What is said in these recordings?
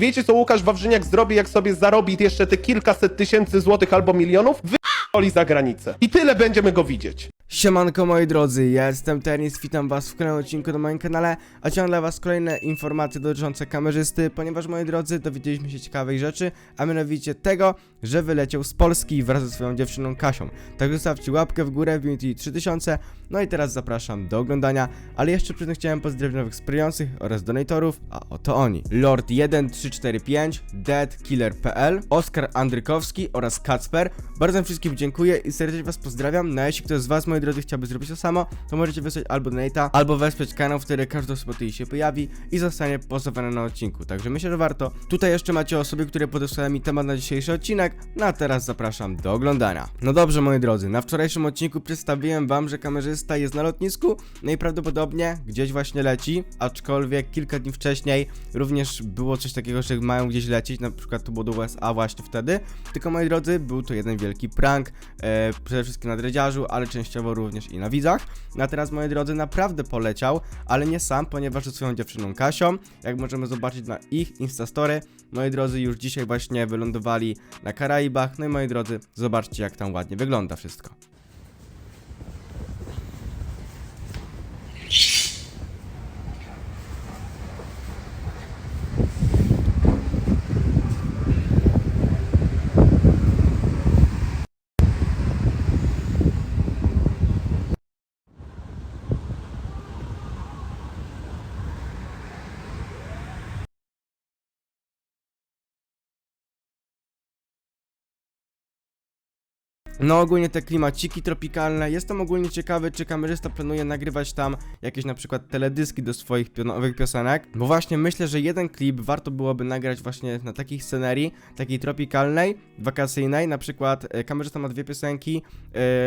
Wiecie, co Łukasz Wawrzyniak zrobi, jak sobie zarobi jeszcze te kilkaset tysięcy złotych albo milionów? Wyoli za granicę. I tyle będziemy go widzieć. Siemanko moi drodzy, ja jestem Tenis, witam was w kolejnym odcinku na moim kanale, a ciągle was kolejne informacje dotyczące kamerzysty, ponieważ moi drodzy dowiedzieliśmy się ciekawej rzeczy, a mianowicie tego, że wyleciał z Polski wraz ze swoją dziewczyną Kasią. Tak zostawcie łapkę w górę, wbijcie 3000, no i teraz zapraszam do oglądania, ale jeszcze przed tym chciałem pozdrowić nowych wspierających oraz donatorów, a oto oni. Lord1345, DeadKiller.pl, Oskar Andrykowski oraz Kacper. Bardzo wszystkim dziękuję i serdecznie was pozdrawiam. No a jeśli ktoś z was, moi drodzy, chciałby zrobić to samo, to możecie wysłać albo donata, albo wesprzeć kanał, wtedy każdą sobotę się pojawi i zostanie postawiony na odcinku. Także myślę, że warto. Tutaj jeszcze macie osoby, które podesłały mi temat na dzisiejszy odcinek, no a teraz zapraszam do oglądania. No dobrze, moi drodzy, na wczorajszym odcinku przedstawiłem wam, że kamerzysta jest na lotnisku, no i prawdopodobnie gdzieś właśnie leci, aczkolwiek kilka dni wcześniej również było coś takiego, że mają gdzieś lecieć, na przykład to było do USA właśnie wtedy, tylko moi drodzy, był to jeden wielki prank, e, przede wszystkim na dredziarzu, ale częściowo również i na widzach. No a teraz, moi drodzy, naprawdę poleciał, ale nie sam, ponieważ ze swoją dziewczyną Kasią, jak możemy zobaczyć na ich Instastory, moi drodzy, już dzisiaj właśnie wylądowali na Karaibach, no i moi drodzy, zobaczcie jak tam ładnie wygląda wszystko. No ogólnie te klimaciki tropikalne, jestem ogólnie ciekawy, czy kamerzysta planuje nagrywać tam jakieś na przykład teledyski do swoich nowych piosenek, bo właśnie myślę, że jeden klip warto byłoby nagrać właśnie na takiej scenerii, takiej tropikalnej, wakacyjnej, na przykład e, kamerzysta ma dwie piosenki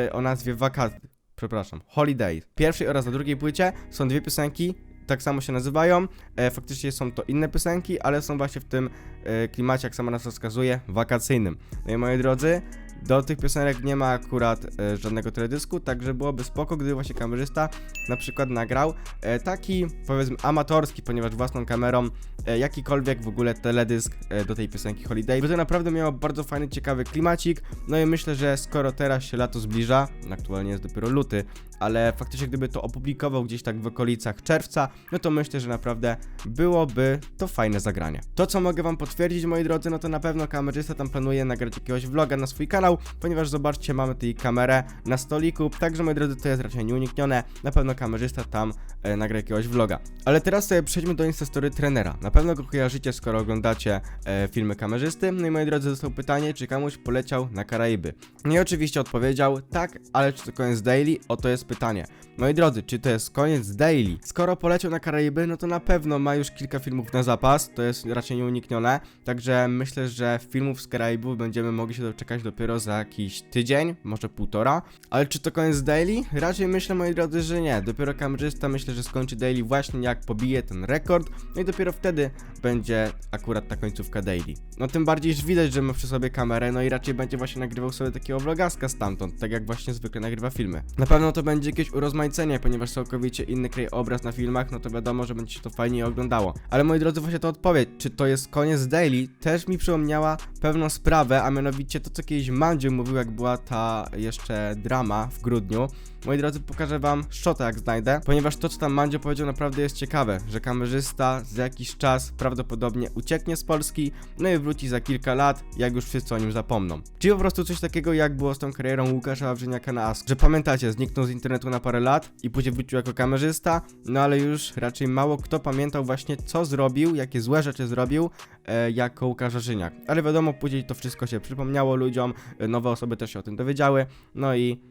e, o nazwie Waka... przepraszam, Holiday. Pierwszej oraz na drugiej płycie są dwie piosenki, tak samo się nazywają. E, faktycznie są to inne piosenki, ale są właśnie w tym e, klimacie, jak sama nazwa wskazuje, wakacyjnym. No i moi drodzy, do tych piosenek nie ma akurat e, żadnego teledysku, także byłoby spoko, gdyby właśnie kamerzysta na przykład nagrał e, taki, powiedzmy, amatorski, ponieważ własną kamerą, e, jakikolwiek w ogóle teledysk e, do tej piosenki Holiday. By to naprawdę miało bardzo fajny, ciekawy klimacik. No i myślę, że skoro teraz się lato zbliża, aktualnie jest dopiero luty, ale faktycznie gdyby to opublikował gdzieś tak w okolicach czerwca, no to myślę, że naprawdę byłoby to fajne zagranie. To co mogę wam potwierdzić moi drodzy, no to na pewno kamerzysta tam planuje nagrać jakiegoś vloga na swój kanał, ponieważ zobaczcie, mamy tutaj kamerę na stoliku, także moi drodzy to jest raczej nieuniknione, na pewno kamerzysta tam e, nagra jakiegoś vloga. Ale teraz sobie przejdźmy do Instastory trenera. Na pewno go kojarzycie, skoro oglądacie e, filmy kamerzysty. No i moi drodzy, zostało pytanie, czy komuś poleciał na Karaiby. No i oczywiście odpowiedział, tak, ale czy to koniec daily? Oto jest pytanie. Moi drodzy, czy to jest koniec daily? Skoro poleciał na Karaiby, no to na pewno ma już kilka filmów na zapas, to jest raczej nieuniknione, także myślę, że filmów z Karaibów będziemy mogli się doczekać dopiero za jakiś tydzień, może półtora. Ale czy to koniec daily? Raczej myślę, moi drodzy, że nie. Dopiero kamerzysta myślę, że skończy daily właśnie jak pobije ten rekord, no i dopiero wtedy będzie akurat ta końcówka daily. No tym bardziej, że widać, że ma przy sobie kamerę, no i raczej będzie właśnie nagrywał sobie takiego vlogaska stamtąd, tak jak właśnie zwykle nagrywa filmy. Na pewno to będzie jakieś urozmaicenie, ponieważ całkowicie inny krajobraz na filmach, no to wiadomo, że będzie się to fajnie oglądało. Ale moi drodzy, właśnie to odpowiedź, czy to jest koniec daily, też mi przypomniała pewną sprawę, a mianowicie to, co kiedyś Mandziu mówił, jak była ta jeszcze drama w grudniu. Moi drodzy, pokażę wam szota jak znajdę, ponieważ to, co tam Mandzio powiedział, naprawdę jest ciekawe, że kamerzysta za jakiś czas prawdopodobnie ucieknie z Polski, no i wróci za kilka lat, jak już wszyscy o nim zapomną. Czyli po prostu coś takiego, jak było z tą karierą Łukasza Wawrzyniaka na Ask, że pamiętacie, zniknął z internetu na parę lat i później wrócił jako kamerzysta, no ale już raczej mało kto pamiętał właśnie, co zrobił, jakie złe rzeczy zrobił, e, jako Łukasz Warzyniak. Ale wiadomo, później to wszystko się przypomniało ludziom, e, nowe osoby też się o tym dowiedziały, no i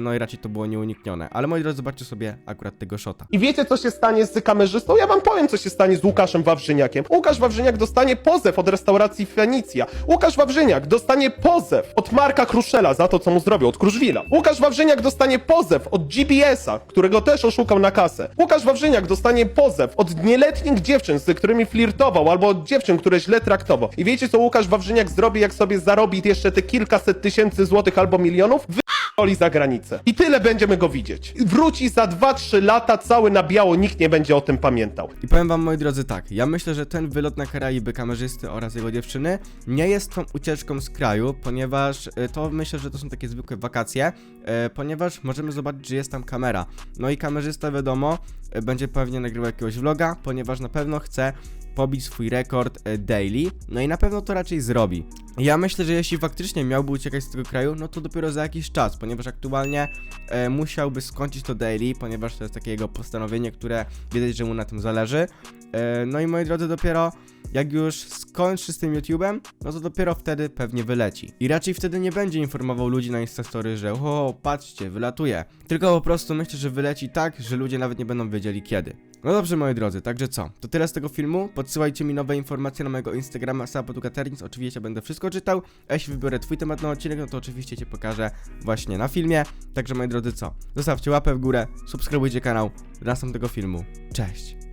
no i raczej to było nieuniknione. Ale moi drodzy, zobaczcie sobie akurat tego shota. I wiecie, co się stanie z kamerzystą? Ja wam powiem, co się stanie z Łukaszem Wawrzyniakiem. Łukasz Wawrzyniak dostanie pozew od restauracji Fenicja. Łukasz Wawrzyniak dostanie pozew od Marka Kruszela za to, co mu zrobił, od Kruszwila. Łukasz Wawrzyniak dostanie pozew od GBS-a, którego też oszukał na kasę. Łukasz Wawrzyniak dostanie pozew od nieletnich dziewczyn, z którymi flirtował, albo od dziewczyn, które źle traktował. I wiecie, co Łukasz Wawrzyniak zrobi, jak sobie zarobi jeszcze te kilkaset tysięcy złotych albo milionów? Wypierdoli za granicę. I tyle będziemy go widzieć. Wróci za 2-3 lata cały na biało, nikt nie będzie o tym pamiętał. I powiem wam, moi drodzy, tak, ja myślę, że ten wylot na Karaiby kamerzysty oraz jego dziewczyny nie jest tą ucieczką z kraju, ponieważ e, to myślę, że to są takie zwykłe wakacje, e, ponieważ możemy zobaczyć, że jest tam kamera. No i kamerzysta, wiadomo, e, będzie pewnie nagrywał jakiegoś vloga, ponieważ na pewno chce pobić swój rekord e, daily, no i na pewno to raczej zrobi. Ja myślę, że jeśli faktycznie miałby uciekać z tego kraju, no to dopiero za jakiś czas, ponieważ aktualnie e, musiałby skończyć to daily, ponieważ to jest takie jego postanowienie, które widać, że mu na tym zależy. E, no i moi drodzy, dopiero jak już skończy z tym YouTube'em, no to dopiero wtedy pewnie wyleci. I raczej wtedy nie będzie informował ludzi na Instastory, że o, patrzcie, wylatuje. Tylko po prostu myślę, że wyleci tak, że ludzie nawet nie będą wiedzieli kiedy. No dobrze, moi drodzy, także co? To tyle z tego filmu. Podsyłajcie mi nowe informacje na mojego Instagrama Sapotukaternis. Oczywiście będę wszystko czytał. A jeśli wybiorę twój temat na odcinek, no to oczywiście cię pokażę właśnie na filmie. Także moi drodzy, co? Zostawcie łapę w górę, subskrybujcie kanał. Do następnego filmu. Cześć!